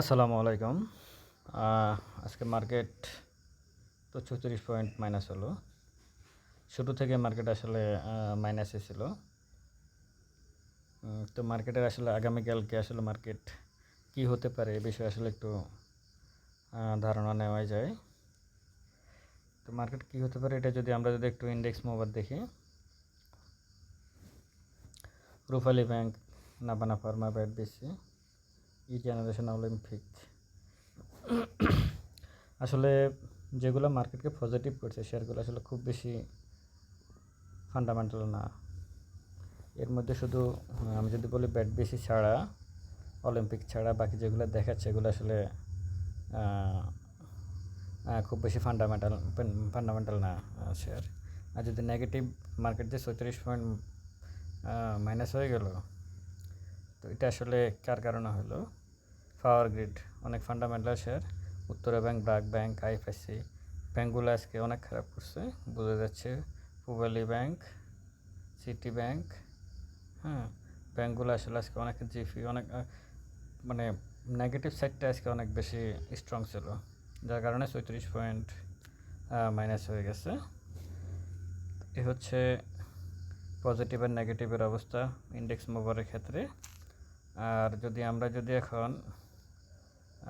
আসসালামু আলাইকুম। আজকে মার্কেট তো চৌত্রিশ পয়েন্ট মাইনাস হলো। শুরু থেকে মার্কেট আসলে মাইনাসে ছিল। তো মার্কেটের আসলে আগামীকালকে আসলে মার্কেট কি হতে পারে এ বিষয়ে আসলে একটু ধারণা নেওয়া যায়। তো মার্কেট কি হতে পারে এটা যদি আমরা যদি একটু ইন্ডেক্স মোবার দেখি। রুফালি ব্যাংক, নাবানা ফার্মা, ব্যাট বেশি ই জেনারেশন অলিম্পিক আসলে যেগুলো মার্কেটকে পজিটিভ করছে, শেয়ারগুলো আসলে খুব বেশি ফান্ডামেন্টাল না। এর মধ্যে শুধু আমি যদি বলি ব্যাট বেশি ছাড়া অলিম্পিক ছাড়া, বাকি যেগুলো দেখাচ্ছে এগুলো আসলে খুব বেশি ফান্ডামেন্টাল ফান্ডামেন্টাল না শেয়ার আর যদি নেগেটিভ মার্কেট যে চৌত্রিশ পয়েন্ট মাইনাস হয়ে গেল, তো এটা আসলে কার কারণে হলো? পাওয়ার গ্রিড, অনেক fundamental share. Uttara bank BRAC bank IFSC ব্যাংকগুলো আজকে অনেক খারাপ করছে। বোঝা যাচ্ছে পুবালি ব্যাংক সিটি ব্যাংক হ্যাঁ ব্যাংকগুলো আসলে আজকে অনেক জিপি অনেক মানে নেগেটিভ সাইডটা আজকে অনেক বেশি স্ট্রং ছিল। যার কারণে চৌত্রিশ পয়েন্ট মাইনাস হয়ে গেছে। এ হচ্ছে পজিটিভ আর নেগেটিভের অবস্থা ইন্ডেক্স মুভারের ক্ষেত্রে। আর যদি আমরা যদি এখন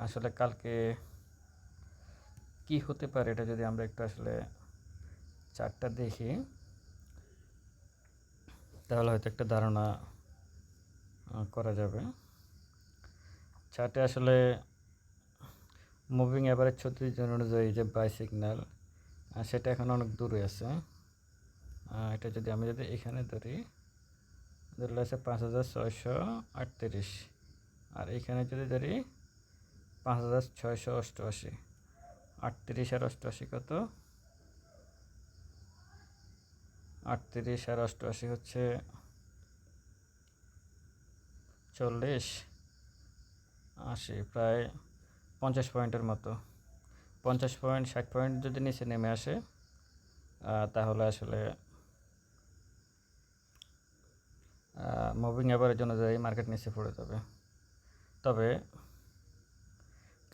আসলে কালকে কি হতে পারে এটা যদি আমরা একটু আসলে চারটা দেখি, তাহলে হয়তো একটা ধারণা করা যাবে। চার্টে আসলে মুভিং অ্যাভারেজ ছত্রিশ জন অনুযায়ী যে বাই সিগন্যাল সেটা এখন অনেক দূরে আছে। এটা যদি আমি যদি এখানে ধরি, ধরলে আছে পাঁচ হাজার ছয়শো আটত্রিশ। আর এখানে যদি ধরি পাঁচ হাজার ছয়শো অষ্টআশি। আটত্রিশ আর অষ্টআশি কত? আটত্রিশ আর অষ্টআশি হচ্ছে চল্লিশ। আশি, প্রায় পঞ্চাশ পয়েন্টের মতো। পঞ্চাশ পয়েন্ট, ষাট পয়েন্ট যদি নিচে নেমে আসে তাহলে আসলে মুভিং অ্যাভারেজ অনুযায়ী মার্কেট নিচে পড়ে যাবে। তবে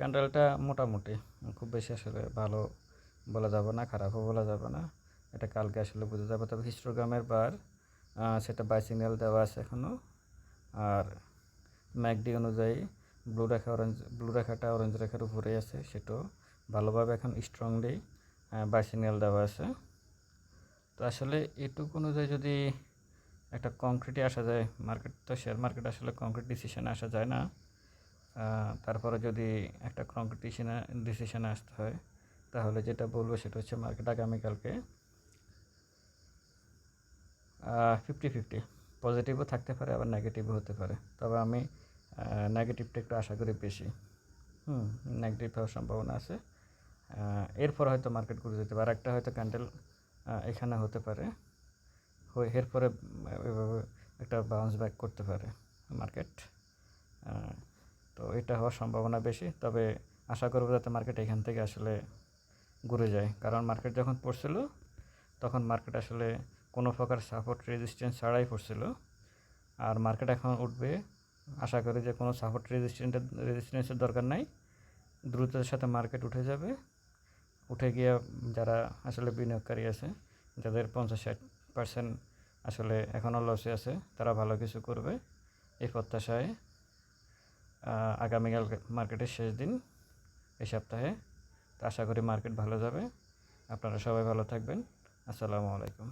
ক্যান্ডেলটা মোটামুটি, খুব বেশি আসলে ভালো বলা যাবে না, খারাপও বলা যাবে না। এটা কালকে আসলে বোঝা যাবে। তবে হিস্টোগ্রামের বার সেটা বাই সিগন্যাল দেওয়া আছে এখনও আর ম্যাকডি অনুযায়ী ব্লু রেখা অরেঞ্জ ব্লু রেখাটা অরেঞ্জ রেখার উপরেই আছে সেটাও ভালোভাবে এখন স্ট্রংলি বাই সিগন্যাল দেওয়া আছে। তো আসলে এটুকু অনুযায়ী যদি একটা কংক্রিটে আসা যায় মার্কেট তো শেয়ার মার্কেট আসলে কংক্রিট ডিসিশনে আসা যায় না। তারপরে যদি একটা কংক্রিট ডিসিশনে ডিসিশনে আসতে হয়, তাহলে যেটা বলব সেটা হচ্ছে মার্কেট আগামীকালকে ফিফটি ফিফটি পজিটিভও থাকতে পারে, আবার নেগেটিভও হতে পারে। তবে আমি নেগেটিভটা একটু আশা করি বেশি। হুম নেগেটিভ হওয়ার সম্ভাবনা আছে। এরপর হয়তো মার্কেট ঘুরে যেতে পারে। একটা হয়তো ক্যান্ডেল এখানে হতে পারে। হয়ে, এরপরে এভাবে একটা বাউন্স ব্যাক করতে পারে মার্কেট তো এটা হওয়ার সম্ভাবনা বেশি। তবে আশা করব যাতে মার্কেট এখান থেকে আসলে ঘুরে যায়। কারণ মার্কেট যখন পড়ছিল, তখন মার্কেট আসলে কোনো প্রকার সাপোর্ট রেজিস্ট্যান্স ছাড়াই পড়ছিল। আর মার্কেট এখন উঠবে। আশা করি যে কোনো সাপোর্ট রেজিস্ট্যান্টের রেজিস্ট্যান্সের দরকার নাই। দ্রুততার সাথে মার্কেট উঠে যাবে। উঠে গিয়ে যারা আসলে বিনিয়োগকারী আছে, যাদের পঞ্চাশ ষাট পার্সেন্ট আসলে এখনও লসে আছে, তারা ভালো কিছু করবে। এই প্রত্যাশায় আগামীকাল মার্কেটের শেষ দিন এই সপ্তাহে। তো আশা করি মার্কেট ভালো যাবে। আপনারা সবাই ভালো থাকবেন। আসসালামু আলাইকুম।